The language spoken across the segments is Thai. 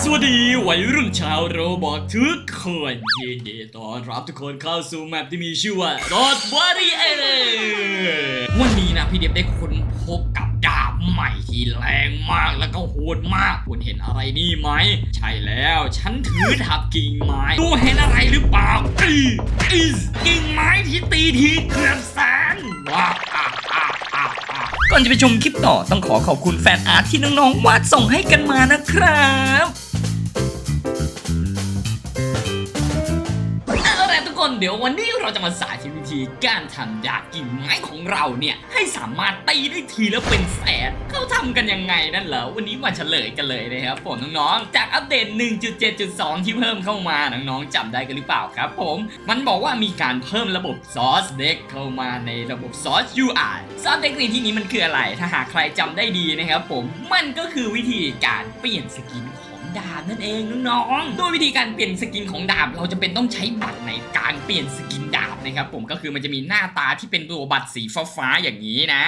สวัสดีวัยรุ่นชาวโรบอกทุกคนยินดีต้อนรับทุกคนเข้าสู่แมปที่มีชื่อว่า God Warrior วันนี้นะพี่เดียบได้ค้นพบกับดาบใหม่ที่แรงมากแล้วก็โหดมาก คุณเห็นอะไรนี่ไหม ใช่แล้ว ฉันถือดาบกิ่งไม้ดูเห็นอะไรหรือเปล่าอีอีกิ่งไม้ที่ตีทีเกือบแสนว้าอะอะอะอะ ก่อนจะไปชมคลิปต่อต้องขอขอบคุณแฟนอาร์ตที่น้องๆวาดส่งให้กันมานะครับเอาละทุกคนเดี๋ยววันนี้เราจะมาสาธิตวิ ธีการทำดากิ่งไม้ของเราเนี่ย ให้สามารถตีได้ทีและเป็นแสนเขาทำกันยังไงนั่นเหรอ วันนี้มาเฉลยกันเลยนะครับผมน้องๆ จากอัปเดต 1.7.2 ที่เพิ่มเข้ามาน้องๆจำได้กันหรือเปล่าครับผม มันบอกว่ามีการเพิ่มระบบซอสเด็กเข้ามาในระบบซอส UI ซอสเด็กในที่นี้มันคืออะไร ถ้าหากใครจำได้ดีนะครับผม มันก็คือวิธีการเปลี่ยนสกินของ ดาบนั่นเองน้องๆโดยวิธีการเปลี่ยนสกินของดาบ เราจะเป็นต้องใช้บัตรในการเปลี่ยนสกินดาบนะครับผมก็คือมันจะมีหน้าตาที่เป็นตัวบัตรสีฟ้าๆอย่างนี้นะ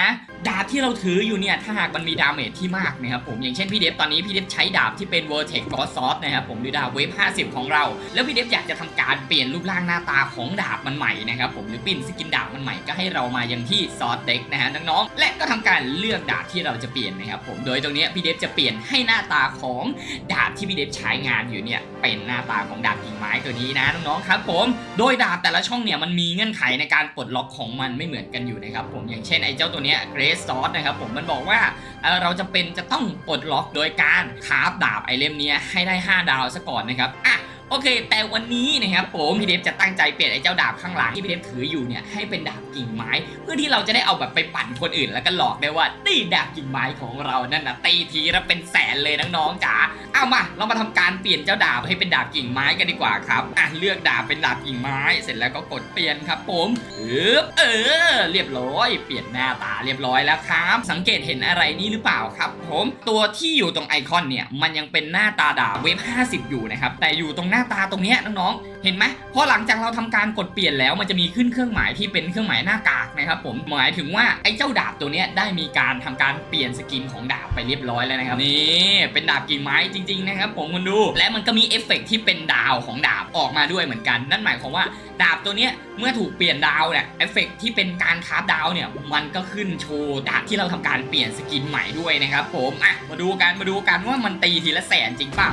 ดาบที่เราถืออยู่เนี่ยถ้าหากมันมีดาเมจที่มากนะครับผมอย่างเช่นพี่เดฟตอนนี้พี่เดฟใช้ดาบที่เป็น Vertex g o d s o f t นะครับผมหรือดาบเวฟ50 ของเรา แล้วพี่เดฟอยากจะทำการเปลี่ยนรูปร่างหน้าตาของดาบมันใหม่นะครับผมหรือเปลี่ยนสกินดาบมันใหม่ก็ให้เรามายังที่ซอสเด็กนะฮะน้องๆและก็ทำการเลือกดาบที่เราจะเปลี่ยนนะครับผมโดยตรงนี้พี่เดฟจะเปลี่ยนให้หน้าตาของดาบที่พี่เดฟใช้งานอยู่เนี่ยเป็นหน้าตาของดาบกิ่งไม้ตัวนี้นะน้องๆครับผมโดยดาบแต่ละช่องเนี่ยมันมีเงื่อนไขในการปลดล็อกของมันไม่เหมือนกันอยู่นะครับผมอย่างเช่นไอ้เจ้าตัวเนี้ยเกรสซอสนะครับผมมันบอกว่าเอ่อเราจะเป็นจะต้องปลดล็อกโดยการคาฟดาบไอเล่มนี้ให้ได้ 5 ดาวซะก่อนนะครับอะโอเค แต่วันนี้นะครับผมพี่เดฟจะตั้งใจเปลี่ยนไอ้เจ้าดาบข้างหลังที่พี่เดฟถืออยู่เนี่ยให้เป็นดาบ กิ่งไม้ เพื่อที่เราจะได้เอาแบบไปปั่นคนอื่น แล้วก็หลอกได้ว่านี่ดาบกิ่งไม้ของเรานั่นนะตีทีละเป็นแสนเลยน้องๆจ๋าเอามาเรามาทำการเปลี่ยนเจ้าดาบให้เป็นดาบกิ่งไม้กันดีกว่าครับอะเลือกดาบเป็นดาบกิ่งไม้ เสร็จแล้วก็กดเปลี่ยนครับผมเออ เรียบร้อย เปลี่ยนหน้าตาเรียบร้อยแล้วครับ สังเกตเห็นอะไรนี่หรือเปล่าครับ ผมตัวที่อยู่ตรงไอคอนเนี่ยมันยังเป็นหน้าตาดาบเวฟ50 อยู่นะครับแต่อยู่ตรงหน้าตาตรงเนี้ยน้องๆ เห็นไหมพอหลังจากเราทำการกดเปลี่ยนแล้วมันจะมีขึ้นเครื่องหมายที่เป็นเครื่องหมายหน้ากากนะครับผมหมายถึงว่าไอ้เจ้าดาบตัวนี้ได้มีการทำการเปลี่ยนสกินของดาบไปเรียบร้อยแล้วนะครับนี่เป็นดาบกิ่ไม้จริงๆนะครับผมคุณดูและมันก็มีเอฟเฟกต์ที่เป็นดาวของดาบออกมาด้วยเหมือนกัน นั่นหมายความว่าดาบตัวเนี้ยเมื่อถูกเปลี่ยนดาวเนี่ยเอฟเฟกต์ที่เป็นการคราฟดาวเนี่ยมันก็ขึ้นโชว์ดาบที่เราทำการเปลี่ยนสกินใหม่ด้วยนะครับผมอะมาดูกันมาดูกันว่ามันตีทีละแสนจริงป่า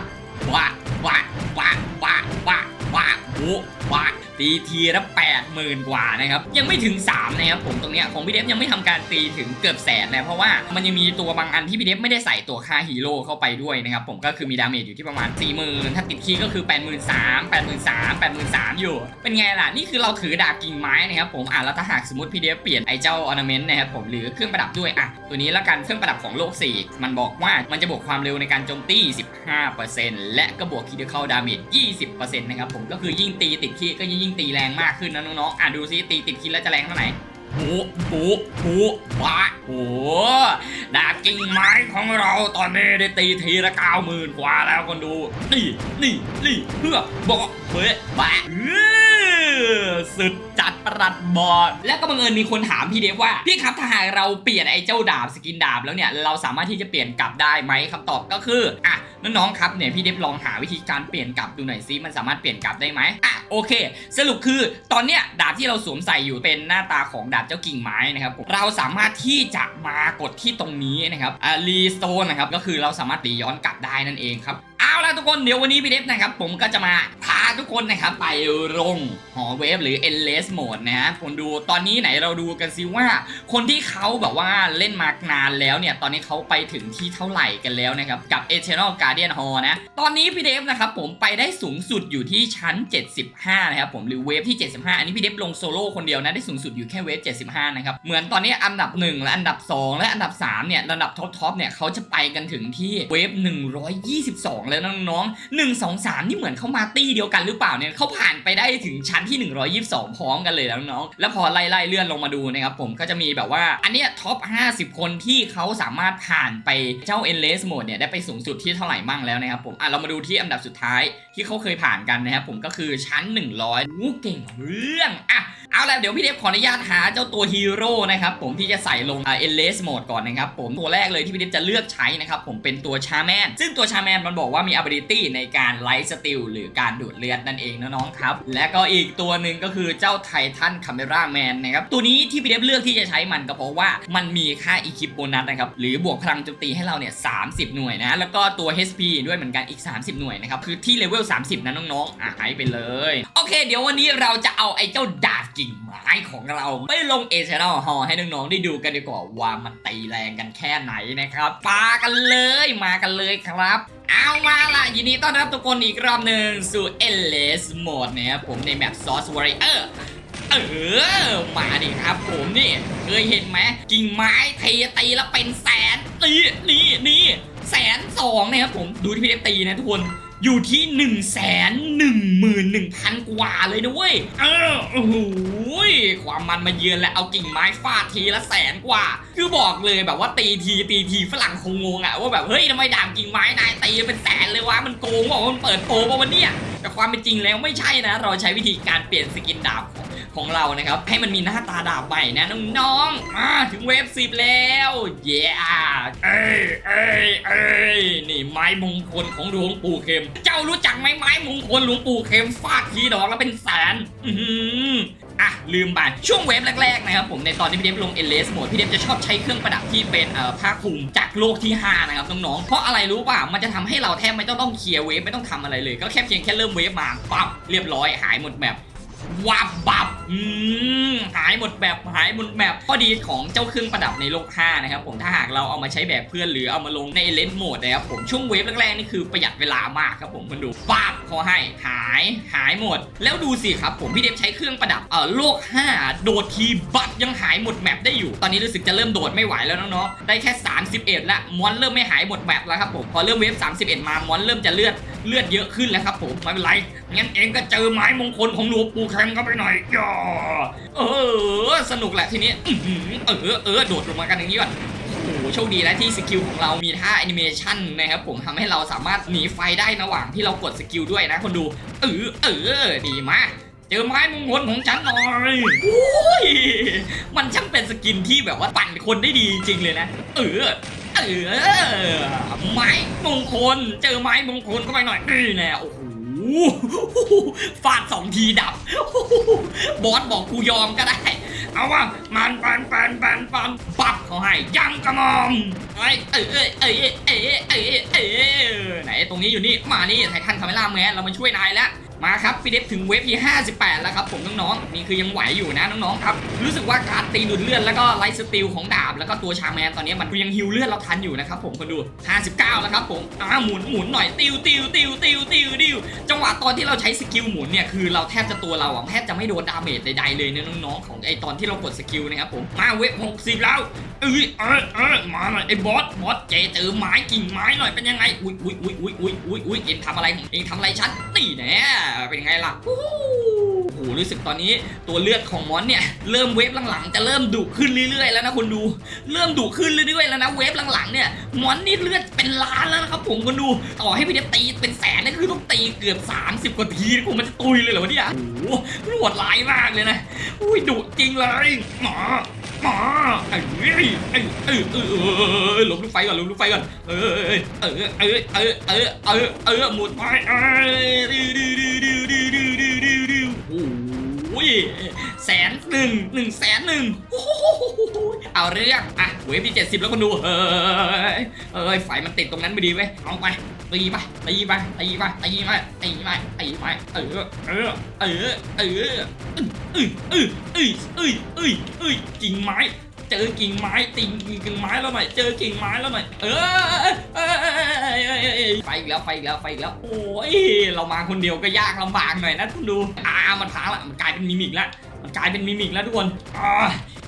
ว้าว้าว้าว้าว้า ว้าโอ้ว้า ตีทีละแปดหมื่นกว่านะครับยังไม่ถึง 3 นะครับผมตรงเนี้ยของพี่เดฟยังไม่ทำการตีถึงเกือบแสนนะเพราะว่ามันยังมีตัวบางอันที่พี่เดฟไม่ได้ใส่ตัวค่าฮีโร่เข้าไปด้วยนะครับผมก็คือมีดาเมจอยู่ที่ประมาณ4 0,000ถ้าติดคีย์ก็คือ8 3 0 0 0 8 3 0 0 0 8 3 0 0อยู่ เป็นไงล่ะ นี่คือเราถือดาบกิ่งไม้นะครับผมอะแล้วถ้าหากสมมติพี่เดฟเปลี่ยนไอ้เจ้าออร์นาเมนต์นะครับผมหรือเครื่องประดับด้วยอะตัวนี้แล้วกันเครื่องประดับของโลก 4 มันบอกว่ามันจะบวกความเร็วในการโจมตี 15%และก็บวกคีย์เข้าดาเมจ20%นะครับผมก็คือยิ่งตีติดคีก็ยิ่งตีแรงมากขึ้นนะน้องๆอะดูซิตีติดคิดแล้วจะแรงเท่าไหร่โอ้โหโอ้โหว้าโอ้ดาบกิ่งไม้ของเราตอนนี้ได้ตีทีละเก้าหมื่นกว่าแล้วคนดู นี่ นี่ นี่เพื่อบอกเฮ้ยบ้า สุดจัดประหลัดบอดแล้วก็บังเอิญมีคนถามพี่เดฟว่าพี่ครับถ้าหากเราเปลี่ยนไอ้เจ้าดาบสกินดาบแล้วเนี่ยเราสามารถที่จะเปลี่ยนกลับได้ไหมคำตอบก็คืออะน้องๆครับเนี่ยพี่เดฟลองหาวิธีการเปลี่ยนกลับดูหน่อยซิมันสามารถเปลี่ยนกลับได้ไหมอะโอเค สรุปคือตอนเนี้ยดาบที่เราสวมใส่อยู่เป็นหน้าตาของดาบเจ้ากิ่งไม้นะครับเราสามารถที่จะมากดที่ตรงนี้นะครับอ่ารีสโตนนะครับก็คือเราสามารถรีย้อนกลับได้นั่นเองครับะทุกคนเดี๋ยววันนี้พี่เดฟนะครับ ผมก็จะมาพาทุกคนนะครับไปลงหอเวฟหรือ endless mode นะฮะคนดูตอนนี้ไหนเราดูกันซิว่า คนที่เขาแบบว่าเล่นมานานแล้วเนี่ย ตอนนี้เขาไปถึงที่เท่าไหร่กันแล้วนะครับ กับ Eternal Guardian Hall นะ ตอนนี้พี่เดฟนะครับผมไปได้สูงสุดอยู่ที่ชั้น 75 นะครับผมหรือเวฟที่ 75 อันนี้พี่เดฟลงโซโล่คนเดียวนะได้สูงสุดอยู่แค่เวฟ 75 นะครับเหมือนตอนนี้อันดับ 1 และอันดับ 2 และอันดับ 3 เนี่ยระดับท็อปๆเนี่ยเขาจะไปกันถึงที่เวฟ122 แล้วน้น้องๆ 1 2 3 นี่เหมือนเข้ามาตี้เดียวกันหรือเปล่าเนี่ยเขาผ่านไปได้ถึงชั้นที่ 122 พร้อมกันเลยแล้วน้องแล้วพอไล่ไล่ๆเลื่อนลงมาดูนะครับผมก็จะมีแบบว่าอันเนี้ยท็อป 50 คนที่เขาสามารถผ่านไปเจ้า endless mode เนี่ยได้ไปสูงสุดที่เท่าไหร่มั่งแล้วนะครับผมอะเรามาดูที่อันดับสุดท้ายที่เขาเคยผ่านกันนะครับผมก็คือชั้น 100อู้เก่งเรื่องอะเอาละเดี๋ยวพี่เดฟขออนุญาตหาเจ้าตัวฮีโร่นะครับผมที่จะใส่ลงเอเลสโหมดก่อนนะครับผมตัวแรกเลยที่พี่เดฟจะเลือกใช้นะครับผมเป็นตัวชาแมนซึ่งตัวชาแมนมันบอกว่ามี ability ในการไลท์สติลหรือการดูดเลือดนั่นเองน้องๆครับ และก็อีกตัวหนึ่งก็คือเจ้าไททันคาเมราแมนนะครับ ตัวนี้ที่พี่เดฟเลือกที่จะใช้มันก็เพราะว่ามันมีค่าอีคิปโบนัสนะครับ หรือบวกพลังโจมตีให้เราเนี่ย30หน่วยนะ แล้วก็ตัว HP ด้วยเหมือนกันอีก 30 หน่วยนะครับ คือที่เลเวล 30 นะน้องๆอะหายไปเลย โอเค เดี๋ยววันนี้เราจะเอาไอ้เจ้าดาบกิ่งไม้ของเราไปลงเอเชแนลฮอให้น้องๆได้ดูกันดีกว่าว่ามันตีแรงกันแค่ไหนนะครับปากันเลยมากันเลยครับ เอามาล่ะยินดีต้อนรับทุกคนอีกรอบหนึ่งสู่ Endless Mode นะครับผมในแมป Source Warrior เออ มาดิครับผมนี่ เคยเห็นไหมกิ่งไม้เทตีแล้วเป็นแสนตีนี่นี่แสนสองนะครับผมดูที่พี่เล็กตีนะทุกคน อยู่ที่1นึ่งแสนหนึ่งหมื่นหนึ่งพันกว่าเลยนะเว้ย เออ โอ้โหความมันมาเยือนแล้วเอากิ่งไม้ฟาดทีละแสนกว่า คือบอกเลยแบบว่าตีทีตีทีฝรั่งคงงงอะว่าแบบเฮ้ยทำไมดามกิ่งไม้นายตีเป็นแสนเลยวะมันโกงบอกว่ามันเปิดโปรป่ะวันเนี้ยแต่ความเป็นจริงแล้วไม่ใช่นะ เราใช้วิธีการเปลี่ยนสกินดาบของ ของเรานะครับ ให้มันมีหน้าตาดาบใหม่นะน้องๆมาถึงเวฟสิบแล้วเย้เอ้ยเอ้ยเอ้ยนี่ไม้มงคลของหลวงปู่เข็ม เจ้ารู้จักไหมไม้มงคลหลวงปู่เข็มฟาดทีดอกแล้วเป็นแสนอือหืออะลืมไปช่วงเวฟแรกๆนะครับผมในตอนที่พี่เดฟลงเอเลสหมดพี่เดฟจะชอบใช้เครื่องประดับที่เป็นเอ่อผ้าคลุมจากโลกที่ 5 นะครับน้องๆเพราะอะไรรู้ป่ะมันจะทำให้เราแทบไม่ต้องต้องเคลียร์เวฟไม่ต้องทำอะไรเลย ก็แค่เพียงแค่เริ่มเวฟมาปั๊บเรียบร้อยหายหมดแบบ วับบับอืมหายหมดแบบหายหมดแบบข้อดีของเจ้าเครื่องประดับในโลก5นะครับผมถ้าหากเราเอามาใช้แบบเพื่อนหรือเอามาลงในเลนโหมดนะครับผมช่วงเวฟแรกๆนี่คือประหยัดเวลามากครับผมคุณดูปับเขาให้หายหายหมด แล้วดูสิครับผมพี่เดฟใช้เครื่องประดับเอ่อโลก 5 โดดทีบัตยังหายหมดแมปได้อยู่ ตอนนี้รู้สึกจะเริ่มโดดไม่ไหวแล้วน้องๆได้แค่ 31ละมอนเริ่มไม่หายหมดแมปแล้วครับผมพอเริ่มเวฟ31 มามอนเริ่มจะเลือด เลือดเยอะขึ้นแล้วครับผมไม่เป็นไรงั้นเองก็เจอไม้มงคลของหลวงปู่แคมเข้าไปหน่อยย่อเออ สนุกแหละทีนี้อื้ออเออเออโดดลงมากันอย่างนี้ก่อนโอ้โหโชคดีนะที่สกิลของเรามีท่าแอนิเมชันนะครับผมทำให้เราสามารถหนีไฟได้ระหว่างที่เรากดสกิลด้วยนะคนดู เออเออดีมากเจอไม้มงคลของฉันหน่อยโอ้ยมันช่างเป็นสกินที่แบบว่าปั่นคนได้ดีจริงเลยนะ เออ เออไม้มงคล เจอไม้มงคลเข้าไปหน่อยนี่แน่โอ้โหฟาดสองทีดับบอสบอกกูยอมก็ได้ เอาว่ามันปันปันปันปันปับเขาให้ยังกระมอมเอ้เอ้ยเอ้ยเอ้ยเอ้ยเอ้ยเอ้ยไหนตรงนี้อยู่นี่มานี่ไททันคาเมล่าแมนเรามาช่วยนายแล้ว มาครับพี่เดฟถึงเวฟที่ 58 แล้วครับผมน้องๆนี่คือยังไหวอยู่นะน้องๆครับรู้สึกว่าการตีดูดเลือดแล้วก็ไลท์สติลของดาบแล้วก็ตัวชาแมนตอนนี้มันยังฮิวเลือดเราทันอยู่นะครับผมคนดู 59 แล้วครับผมอ่าหมุนหมุนหน่อยติวติวติวติวติวติวจังหวะตอนที่เราใช้สกิลหมุนเนี่ยคือเราแทบจะตัวเราอะแทบจะไม่โดนดาเมจใดๆเลยเนี่ยน้องๆของไอตอนที่เรากดสกิลนะครับผมมาเวฟ60 แล้ว เอ้ยเอ้เอ้ยมาหน่อยไอ้บอสบอสเจเจอไม้กิ่งไม้หน่อยเป็นยังไงอุ้ยอุ้ยอุ้ยอุ้ยอุ้ยอุ้ยอุ้ยเอ็งทำอะไรเอ็งทำอะไรฉันนี่แน่เป็นยังไงล่ะโอ้โหโอ้โหรู้สึกตอนนี้ตัวเลือดของมอนเนี่ยเริ่มเวฟหลังๆจะเริ่มดุขึ้นเรื่อยๆแล้วนะคุณดูเริ่มดุขึ้นเรื่อยๆแล้วนะเวฟหลังๆเนี่ยมอนนี่เลือดเป็นล้านแล้วนะครับผมคุณดูต่อให้พี่เดฟตีเป็นแสนนี่คือต้องตีเกือบ 30 กว่าทีนะกูมันจะตุยเลยเหรอวะเนี่ยโอ้โหมันโหดร้ายมากเลยนะอุ้ยดุจริงเลยหมอ มาเอ้ยเอ้ยเอ้ยเอ้ยเอ้ยเอ้ยหลบลูกไฟก่อนหลบลูกไฟก่อนเออเออเออเออเออเออเออเออหมุนไปเอ้ยดิวดิวดิวดิวดิวดิวดิวดิวดิวโอ้ยแสนหนึ่งหนึ่งแสนหนึ่งโอ้โหเอาเรื่องอะเวฟที่เจ็ดสิบแล้วคนดูเฮ้ยเอ้ยไฟมันติดตรงนั้นไม่ดีเว้ยเอาไป ตีไปตีไปตีไปตีไปตีไปตีไปเออเออเออเออเอ้ยเอ้ยเอ้ยเอ้ยเอ้ยเอ้ยกิ่งไม้ เจอกิ่งไม้ติงกิ่งไม้แล้วหน่อยเจอกิ่งไม้แล้วหน่อยเออเออเออเออเออเออไฟอีกแล้วไฟอีกแล้วไฟอีกแล้วโอ้ยเรามาคนเดียวก็ยากลำบากหน่อยนะคุณดูอ่ามันพังละมันกลายเป็นมิมิกแล้วมันกลายเป็นมิมิกแล้วทุกคนอ่า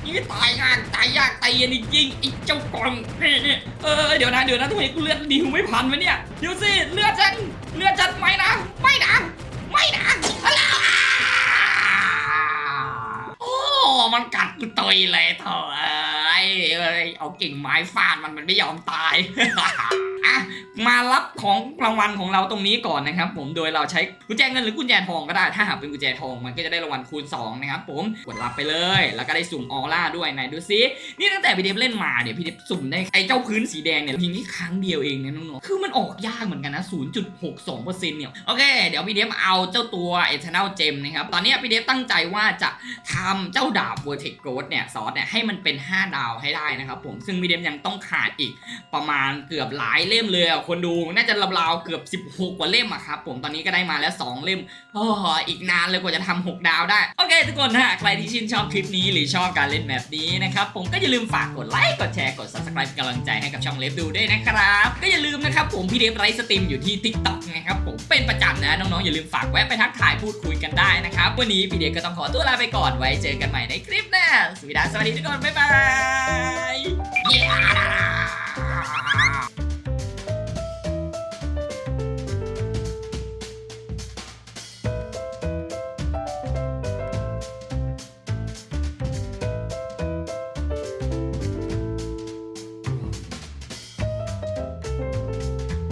ยี่ตายยากตายยากตายเย็นจริงๆไอ้เจ้ากล่องนี่เออเดี๋ยวนะเดี๋ยวนะทุกคนกูเลือดดีไม่พันวะเนี่ยเดี๋ยวสิเลือดฉันเลือดฉันไม่นะไม่นะไม่นะโอ้มันกัดกูตยเลยเถอะเลยเอากิ่งไม้ฟาดมันมันไม่ยอมตาย มารับของรางวัลของเราตรงนี้ก่อนนะครับ ผมโดยเราใช้กุญแจเงินหรือกุญแจทองก็ได้ ถ้าหากเป็นกุญแจทองมันก็จะได้รางวัลคูณ2นะครับผมกดรับไปเลย แล้วก็ได้สุ่มออร่าด้วยไหนดูซินี่ตั้งแต่พี่เดฟเล่นมาเนี่ยพี่เดฟสุ่มได้ไอ้เจ้าพื้นสีแดงเนี่ยเพียงแค่ครั้งเดียวเองนะน้องๆคือมันออกยากเหมือนกันนะ 0.62%เนี่ยโอเค เดี๋ยวพี่เดฟเอาเจ้าตัว Eternal Gem นะครับตอนนี้พี่เดฟตั้งใจว่าจะทำเจ้าดาบ Vertex Growth เนี่ยซอสเนี่ยให้มันเป็น 5 ดาวให้ได้นะครับผมซึ่งพี่เดฟยังต้องขาดอีกประมาณเกือบหลายเล่มเลยอะคนดูน่าจะราวๆเกือบ 16 กว่าเล่มอะครับผมตอนนี้ก็ได้มาแล้ว 2 เล่มโอ้อีกนานเลยกว่าจะทำ6ดาวได้ โอเคทุกคนนะใครที่ชื่นชอบคลิปนี้หรือชอบการเล่นแบบนี้นะครับผมก็อย่าลืมฝากกดไลค์กดแชร์กด subscribe เป็นกำลังใจให้กับช่องเล็บดูด้วยนะครับก็อย่าลืมนะครับผมพี่เดฟไลฟ์สตรีมอยู่ที่ TikTok นะครับผมเป็นประจำนะน้องๆอย่าลืมฝากแวะไปทักทายพูดคุยกันได้นะครับวันนี้พี่เดฟก็ต้องขอตัวลาไปก่อนไว้เจอกันใหม่ในคลิปหน้าสวัสดีสวัสดีทุกคนบ๊ายบาย